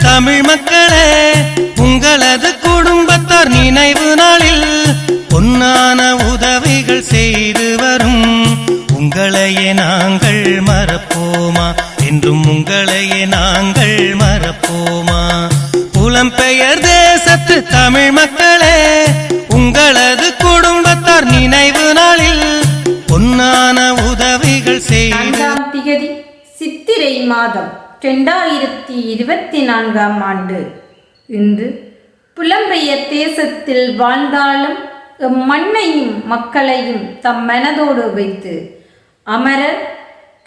தமிழ் மக்களே உங்களது குடும்பத்தார் நினைவு நாளில் பொன்னான உதவிகள் செய்து வரும். உங்களையே நாங்கள் மறப்போமா? என்றும் உங்களையே நாங்கள் மறப்போமா? புலம்பெயர் தேசத்து தமிழ் மக்களே உங்களது குடும்பத்தார் நினைவு நாளில் பொன்னான உதவிகள் செய்து திகதி சித்திரை மாதம். ரெண்டாயிரத்தி இருபத்தி நான்காம் ஆண்டு. இன்று புலம்பெயர் தேசத்தில் வாழ்ந்தாலும் எம் மண்ணையும் மக்களையும் தம் மனதோடு வைத்து அமரர்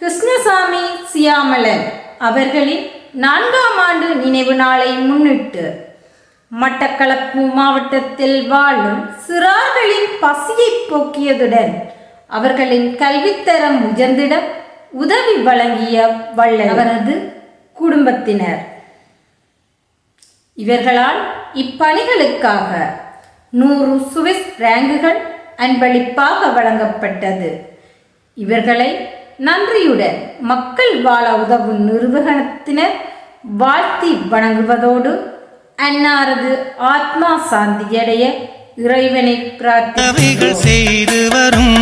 கிருஷ்ணசாமி சியாமலன் அவர்களின் நான்காம் ஆண்டு நினைவு நாளை முன்னிட்டு மட்டக்களப்பு மாவட்டத்தில் வாழும் சிறார்களின் பசியை போக்கியதுடன் அவர்களின் கல்வித்தரம் உயர்ந்திட உதவி வழங்கிய வல்ல அவரது குடும்பத்தினர். இவர்களால் இப்பணிகளுக்காக நூறு சுவிஸ் ரேங்குகள் அன்பளிப்பாக வழங்கப்பட்டது. இவர்களை நன்றியுடன் மக்கள் வாழ உதவும் நிறுவனத்தினர் வாழ்த்தி வணங்குவதோடு அன்னாரது ஆத்மா சாந்தியடைய இறைவனை உதவிகள் செய்து வரும்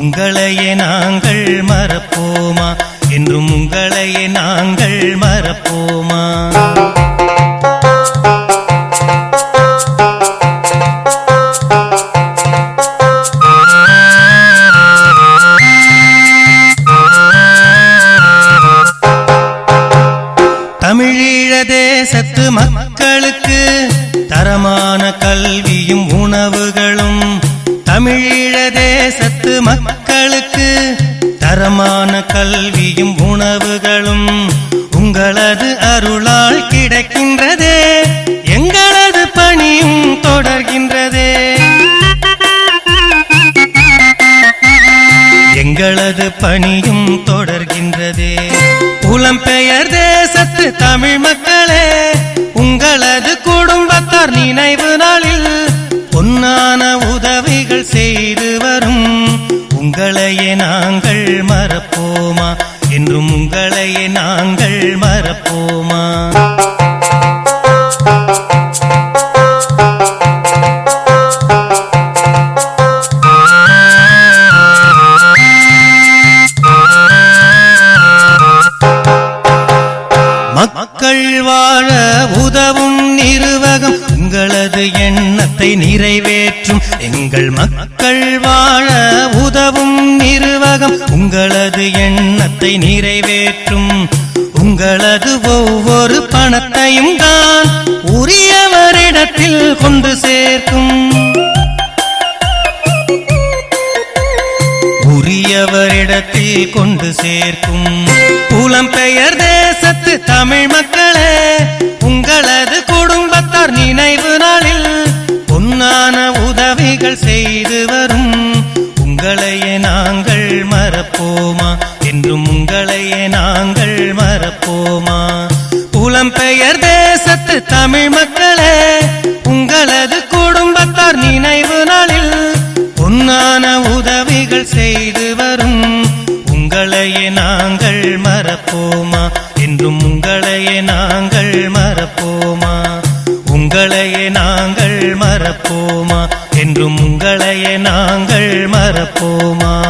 உங்களையே நாங்கள் மறப்போமா? என்றும் உங்களையே நாங்கள் மறப்போமா? தமிழீழ தேசத்து மக்களுக்கு தரமான கல்வியும் உணவுகளும் தமிழீழ தேசத்து மக்களுக்கு தரமான கல்வியும் உணவுகளும் உங்களது அருளால் கிடைக்கின்றதே எங்களது பணியும் தொடர்கின்றதே. எங்களது பணியும் தொடர்கின்றதே. புலம்பெயர் தேசத்து தமிழ் மக்களே உங்களது குடும்பத்தார் நினைவு நாளில் பொன்னான உதவிகள் செய்து உங்களையே நாங்கள் மறப்போமா? என்றும் உங்களையே நாங்கள் மறப்போமா? மக்கள் வாழ உதவும் நிர்வாகம் உங்களது எண்ணத்தை நிறைவேற்றும். எங்கள் மக்கள் வாழ உதவும் நிர்வாகம். உங்களது எண்ணத்தை நிறைவேற்றும். உங்களது ஒவ்வொரு பணத்தையும் தான் உரியவரிடத்தில் கொண்டு சேர்க்கும். உரியவரிடத்தில் கொண்டு சேர்க்கும். புலம்பெயர் தேசத்து தமிழ் மக்களே உங்களது குடும்பத்தார் நினைவு நாளில் பொன்னான உதவிகள் செய்து வரும். உங்களையே நாங்கள் மறப்போமா? என்றும் உங்களையே நாங்கள் மறப்போமா? புலம்பெயர் தேசத்து தமிழ் மக்களே உங்களது குடும்பத்தார் நினைவு நாளில் பொன்னான உதவிகள் செய்து வரும். உங்களையே நாங்கள் மறப்போமா? என்றும் உங்களையே நாங்கள் மறப்போமா? உங்களையே நாங்கள் மறப்போமா? என்றும் உங்களையே நாங்கள் மறப்போமா?